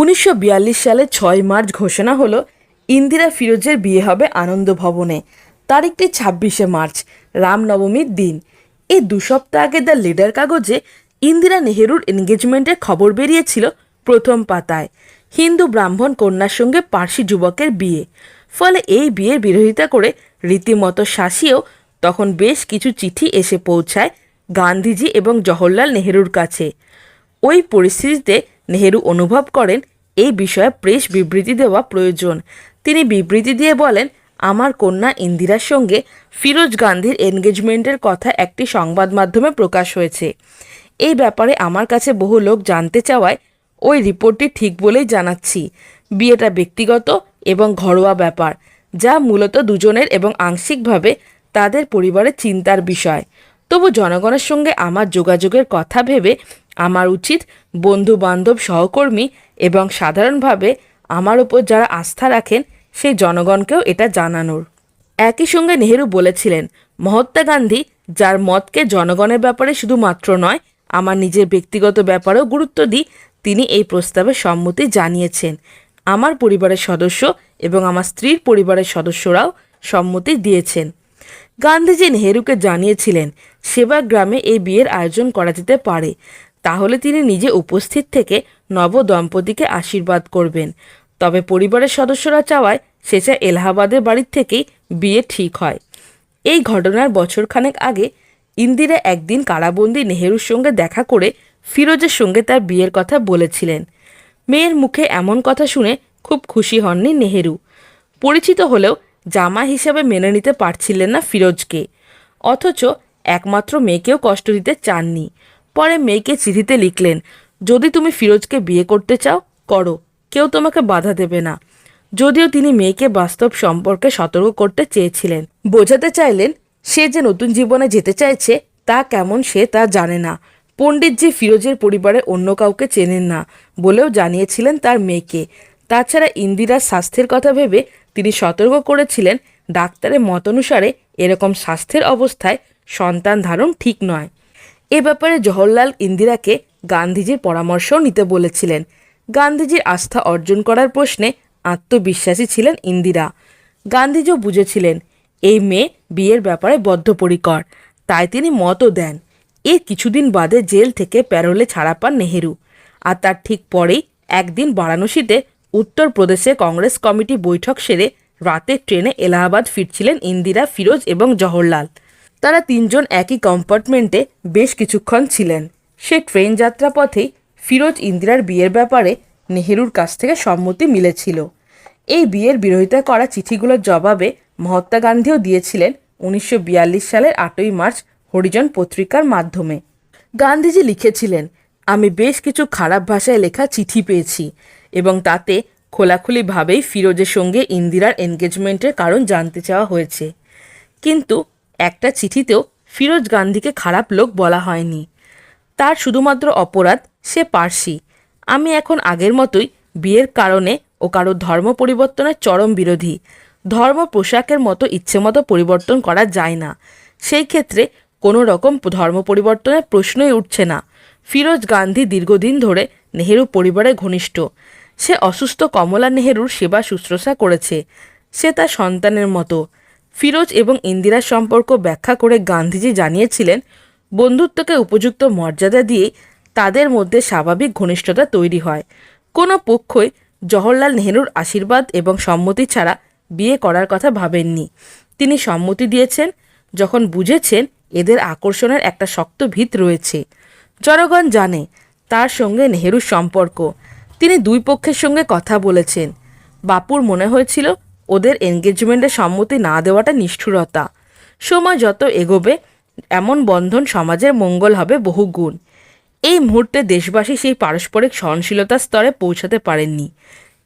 উনিশশো সালে ছয় মার্চ ঘোষণা হলো, ইন্দিরা ফিরোজের বিয়ে হবে আনন্দ ভবনে তারিখটি ছাব্বিশে মার্চ, রামনবমীর দিন। এই দু সপ্তাহ আগে দ্য লিডার কাগজে ইন্দিরা নেহেরুর এনগেজমেন্টের খবর বেরিয়েছিল প্রথম পাতায়। হিন্দু ব্রাহ্মণ কন্যার সঙ্গে পার্সি যুবকের বিয়ে। ফলে এই বিয়ের বিরোধিতা করে রীতিমতো শাসিয়েও তখন বেশ কিছু চিঠি এসে পৌঁছায় গান্ধীজি এবং জওহরলাল নেহেরুর কাছে। ওই পরিস্থিতিতে নেহেরু অনুভব করেন, এই বিষয়ে প্রেস বিবৃতি দেওয়া প্রয়োজন। তিনি বিবৃতি দিয়ে বলেন, আমার কন্যা ইন্দিরার সঙ্গে ফিরোজ গান্ধীর এনগেজমেন্টের কথা একটি সংবাদ মাধ্যমে প্রকাশ হয়েছে। এই ব্যাপারে আমার কাছে বহু লোক জানতে চাওয়ায় ওই রিপোর্টটি ঠিক বলেই জানাচ্ছি। বিয়েটা ব্যক্তিগত এবং ঘরোয়া ব্যাপার, যা মূলত দুজনের এবং আংশিকভাবে তাদের পরিবারের চিন্তার বিষয়। তবু জনগণের সঙ্গে আমার যোগাযোগের কথা ভেবে আমার উচিত বন্ধু বান্ধব সহকর্মী এবং সাধারণভাবে আমার উপর যারা আস্থা রাখেন, সেই জনগণকেও এটা জানানোর। একই সঙ্গে নেহেরু বলেছিলেন, মহাত্মা গান্ধী যার মতকে জনগণের ব্যাপারে শুধুমাত্র নয়, আমার নিজের ব্যক্তিগত ব্যাপারেও গুরুত্ব দিই, তিনি এই প্রস্তাবে সম্মতি জানিয়েছেন। আমার পরিবারের সদস্য এবং আমার স্ত্রীর পরিবারের সদস্যরাও সম্মতি দিয়েছেন। গান্ধীজি নেহেরুকে জানিয়েছিলেন সেবাগ্রামে এই বিয়ের আয়োজন করা যেতে পারে। তাহলে তিনি নিজে উপস্থিত থেকে নব দম্পতিকে আশীর্বাদ করবেন। তবে পরিবারের সদস্যরা চাওয়ায় শেষে এলাহাবাদের বাড়ির থেকেই বিয়ে ঠিক হয়। এই ঘটনার বছরখানেক আগে ইন্দিরা একদিন কারাবন্দি নেহেরুর সঙ্গে দেখা করে ফিরোজের সঙ্গে তার বিয়ের কথা বলেছিলেন। মেয়ের মুখে এমন কথা শুনে খুব খুশি হননি নেহেরু। পরিচিত হলেও জামা হিসাবে মেনে নিতে পারছিলেন না ফিরোজকে। অথচ একমাত্র মেয়েকেও কষ্ট দিতে চাননি। পরে মেয়েকে চিঠিতে লিখলেন, যদি তুমি ফিরোজকে বিয়ে করতে চাও, করো। কেউ তোমাকে বাধা দেবে না। যদিও তিনি মেয়েকে বাস্তব সম্পর্কে সতর্ক করতে চেয়েছিলেন। বোঝাতে চাইলেন, সে যে নতুন জীবনে যেতে চাইছে, তা কেমন সে তা জানে না। পণ্ডিতজি ফিরোজের পরিবারে অন্য কাউকে চেনেন না বলেও জানিয়েছিলেন তার মেয়েকে। তাছাড়া ইন্দিরার স্বাস্থ্যের কথা ভেবে তিনি সতর্ক করেছিলেন, ডাক্তারের মত অনুসারে এরকম স্বাস্থ্যের অবস্থায় সন্তান ধারণ ঠিক নয়। এ ব্যাপারে জওহরলাল ইন্দিরাকে গান্ধীজির পরামর্শও নিতে বলেছিলেন। গান্ধীজির আস্থা অর্জন করার প্রশ্নে আত্মবিশ্বাসী ছিলেন ইন্দিরা। গান্ধীজিও বুঝেছিলেন, এই মেয়ে বিয়ের ব্যাপারে বদ্ধপরিকর, তাই তিনি মতও দেন। এর কিছুদিন বাদে জেল থেকে প্যারোলে ছাড়া পান নেহেরু। আর তার ঠিক পরেই একদিন বারাণসীতে উত্তরপ্রদেশে কংগ্রেস কমিটি বৈঠক সেরে রাতে ট্রেনে এলাহাবাদ ফিরছিলেন ইন্দিরা, ফিরোজ এবং জওহরলাল। তারা তিনজন একই কম্পার্টমেন্টে বেশ কিছুক্ষণ ছিলেন। সে ট্রেন যাত্রা পথেই ফিরোজ ইন্দিরার বিয়ের ব্যাপারে নেহেরুর কাছ থেকে সম্মতি মিলেছিল। এই বিয়ের বিরোধিতা করা চিঠিগুলোর জবাবে মহাত্মা গান্ধীও দিয়েছিলেন উনিশশো বিয়াল্লিশ সালের আটই মার্চ হরিজন পত্রিকার মাধ্যমে। গান্ধীজি লিখেছিলেন, আমি বেশ কিছু খারাপ ভাষায় লেখা চিঠি পেয়েছি এবং তাতে খোলাখুলিভাবেই ফিরোজের সঙ্গে ইন্দিরার এনগেজমেন্টের কারণ জানতে চাওয়া হয়েছে। কিন্তু একটা চিঠিতেও ফিরোজ গান্ধীকে খারাপ লোক বলা হয়নি। তার শুধুমাত্র অপরাধ, সে পার্সি। আমি এখন আগের মতোই বিয়ের কারণে ও কারও ধর্ম পরিবর্তনের চরম বিরোধী। ধর্ম পোশাকের মতো ইচ্ছে মতো পরিবর্তন করা যায় না। সেই ক্ষেত্রে কোনো রকম ধর্ম পরিবর্তনের প্রশ্নই উঠছে না। ফিরোজ গান্ধী দীর্ঘদিন ধরে নেহেরু পরিবারের ঘনিষ্ঠ। সে অসুস্থ কমলা নেহেরুর সেবা শুশ্রূষা করেছে। সে তার সন্তানের মতো। ফিরোজ এবং ইন্দিরার সম্পর্ক ব্যাখ্যা করে গান্ধীজি জানিয়েছিলেন, বন্ধুত্বকে উপযুক্ত মর্যাদা দিয়ে তাদের মধ্যে স্বাভাবিক ঘনিষ্ঠতা তৈরি হয়। কোনো পক্ষই জওহরলাল নেহেরুর আশীর্বাদ এবং সম্মতি ছাড়া বিয়ে করার কথা ভাবেননি। তিনি সম্মতি দিয়েছেন, যখন বুঝেছেন এদের আকর্ষণের একটা শক্ত ভিত রয়েছে। জনগণ জানে তার সঙ্গে নেহেরুর সম্পর্ক। তিনি দুই পক্ষের সঙ্গে কথা বলেছেন। বাপুর মনে হয়েছিল ওদের এনগেজমেন্টে সম্মতি না দেওয়াটা নিষ্ঠুরতা। সময় যত এগোবে, এমন বন্ধন সমাজের মঙ্গল হবে বহু গুণ এই মুহূর্তে দেশবাসী সেই পারস্পরিক সহনশীলতার স্তরে পৌঁছাতে পারেননি।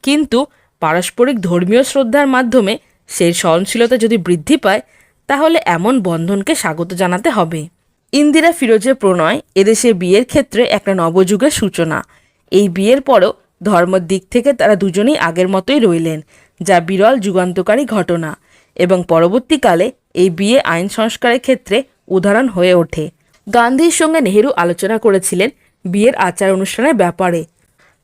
কিন্তু পারস্পরিক ধর্মীয় শ্রদ্ধার মাধ্যমে সেই সহনশীলতা যদি বৃদ্ধি পায়, তাহলে এমন বন্ধনকে স্বাগত জানাতে হবে। ইন্দিরা ফিরোজের প্রণয় এদেশে বিয়ের ক্ষেত্রে একটা নবযুগের সূচনা। এই বিয়ের পরও ধর্মের দিক থেকে তারা দুজনেই আগের মতোই রইলেন। যা বিরল যুগান্তকারী ঘটনা এবং পরবর্তীকালে এই বিয়ে আইন সংস্কারের ক্ষেত্রে উদাহরণ হয়ে ওঠে। গান্ধীর সঙ্গে নেহেরু আলোচনা করেছিলেন বিয়ের আচার অনুষ্ঠানের ব্যাপারে।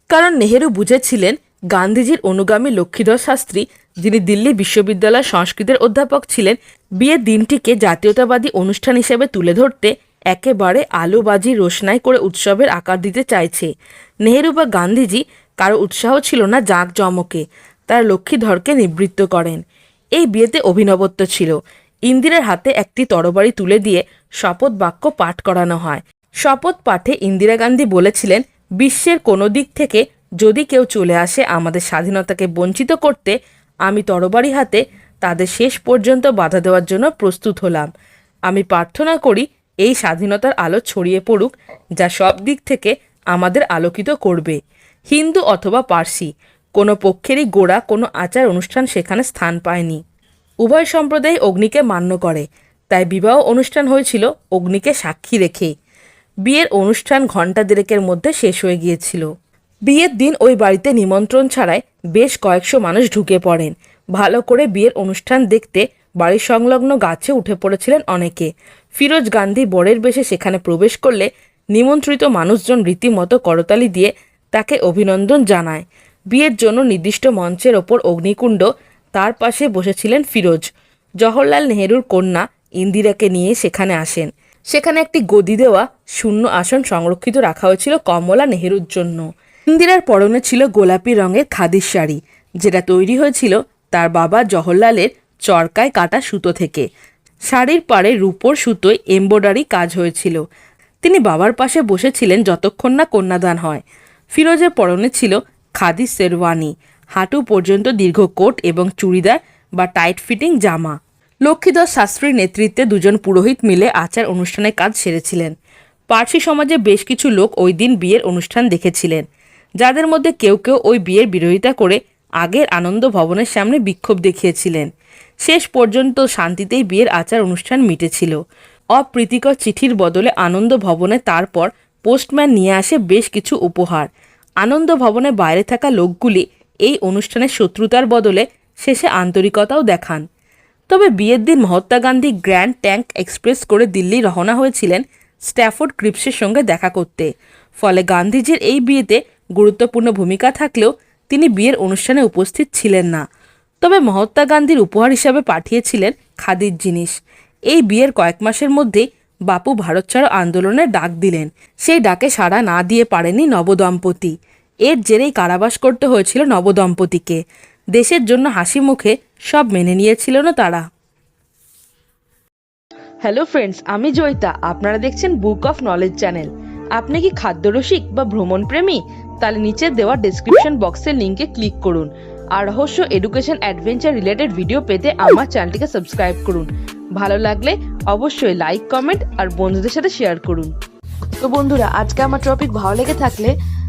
কারণ নেহেরু বুঝেছিলেন গান্ধীজির অনুগামী লক্ষ্মীধর শাস্ত্রী, যিনি দিল্লি বিশ্ববিদ্যালয়ের সংস্কৃতের অধ্যাপক ছিলেন বিয়ের দিনটিকে জাতীয়তাবাদী অনুষ্ঠান হিসেবে তুলে ধরতে একেবারে আলোবাজি রোশনাই করে উৎসবের আকার দিতে চাইছে। নেহেরু বা গান্ধীজি কারও উৎসাহ ছিল না জাঁকজমকে। তার লক্ষ্মীধরকে নিবৃত্ত করেন। এই বিয়েতে অভিনবত্ব ছিল। ইন্দিরার হাতে একটি তরবারি তুলে দিয়ে শপথ বাক্য পাঠ করানো হয়। শপথ পাঠে ইন্দিরা গান্ধী বলেছিলেন, বিশ্বের কোনো দিক থেকে যদি কেউ চলে আসে আমাদের স্বাধীনতাকে বঞ্চিত করতে, আমি তরবারি হাতে তাদের শেষ পর্যন্ত বাধা দেওয়ার জন্য প্রস্তুত হলাম। আমি প্রার্থনা করি এই স্বাধীনতার আলো ছড়িয়ে পড়ুক, যা সব দিক থেকে আমাদের আলোকিত করবে। হিন্দু অথবা পার্সি কোনো পক্ষেরই গোড়া, কোনো আচার অনুষ্ঠান সেখানে স্থান পায়নি। উভয় সম্প্রদায় অগ্নিকে মান্য করে, তাই বিবাহ অনুষ্ঠান হয়েছিল অগ্নিকে সাক্ষী রেখে। বিয়ের অনুষ্ঠান ঘণ্টা দেড়েকের মধ্যে শেষ হয়ে গিয়েছিল। বিয়ের দিন ওই বাড়িতে নিমন্ত্রণ ছাড়াই বেশ কয়েকশো মানুষ ঢুকে পড়েন। ভালো করে বিয়ের অনুষ্ঠান দেখতে বাড়ির সংলগ্ন গাছে উঠে পড়েছিলেন অনেকে। ফিরোজ গান্ধী বরের বেশে সেখানে প্রবেশ করলে নিমন্ত্রিত মানুষজন রীতিমতো করতালি দিয়ে তাকে অভিনন্দন জানায়। বিয়ের জন্য নির্দিষ্ট মঞ্চের ওপর অগ্নিকুণ্ড, তার পাশে বসেছিলেন ফিরোজ। জওহরলাল নেহেরুর কন্যা ইন্দিরাকে নিয়ে সেখানে আসেন। সেখানে একটি গদি দেওয়া শূন্য আসন সংরক্ষিত রাখা হয়েছিল কমলা নেহেরুর জন্য। ইন্দিরার পরনে ছিল গোলাপি রঙের খাদির শাড়ি, যেটা তৈরি হয়েছিল তার বাবা জওহরলালের চরকায় কাটা সুতো থেকে। শাড়ির পাড়ে রূপোর সুতোয় এমব্রয়ডারি কাজ হয়েছিল। তিনি বাবার পাশে বসেছিলেন যতক্ষণ না কন্যাদান হয়। ফিরোজের পরনে ছিল খাদি শেরওয়ানি, হাঁটু পর্যন্ত দীর্ঘ কোট এবং চুড়িদার বা টাইট ফিটিং জামা। লক্ষ্মীদাস শাস্ত্রীর নেতৃত্বে দুজন পুরোহিত মিলে আচার অনুষ্ঠানের কাজ সেরেছিলেন। পার্সি সমাজে বেশ কিছু লোক ওই দিন বিয়ের অনুষ্ঠান দেখেছিলেন। যাদের মধ্যে কেউ কেউ ওই বিয়ের বিরোধিতা করে আগের আনন্দ ভবনের সামনে বিক্ষোভ দেখিয়েছিলেন। শেষ পর্যন্ত শান্তিতেই বিয়ের আচার অনুষ্ঠান মিটেছিল। অপ্রীতিকর চিঠির বদলে আনন্দ ভবনে তারপর পোস্টম্যান নিয়ে আসে বেশ কিছু উপহার। আনন্দ ভবনে বাইরে থাকা লোকগুলি এই অনুষ্ঠানের শত্রুতার বদলে শেষে আন্তরিকতাও দেখান। তবে বিয়ের দিন Mahatma Gandhi grand trunk express করে দিল্লি রওনা হয়েছিলেন স্ট্যাফোর্ড ক্রিপসের সঙ্গে দেখা করতে। ফলে গান্ধীজির এই বিয়েতে গুরুত্বপূর্ণ ভূমিকা থাকলেও তিনি বিয়ের অনুষ্ঠানে উপস্থিত ছিলেন না। তবে মহাত্মা গান্ধীর উপহার হিসাবে পাঠিয়েছিলেন খাদির জিনিস। এই বিয়ের কয়েক মাসের মধ্যেই বাপু ভারত ছাড়ো আন্দোলনের ডাক দিলেন। সেই ডাকে সাড়া না দিয়ে পারেনি নবদম্পতি। এর জেরেই কারাবাস করতে হয়েছিল নবদম্পতিকে। দেশের জন্য হাসি মুখে সব মেনে নিয়েছিল না তারা। হ্যালো ফ্রেন্ডস আমি জয়িতা। আপনারা দেখছেন বুক অফ নলেজ চ্যানেল আপনি কি খাদ্যরসিক বা ভ্রমণ প্রেমী তাহলে নিচে দেওয়া ডেসক্রিপশন বক্সের লিঙ্কে ক্লিক করুন। আর রহস্য এডুকেশন অ্যাডভেঞ্চার রিলেটেড ভিডিও পেতে আমার চ্যানেলটিকে সাবস্ক্রাইব করুন। ভালো লাগলে অবশ্যই লাইক কমেন্ট আর বন্ধুদের সাথে শেয়ার করুন। তো বন্ধুরা, আজকে আমার টপিক ভালো লেগে থাকলে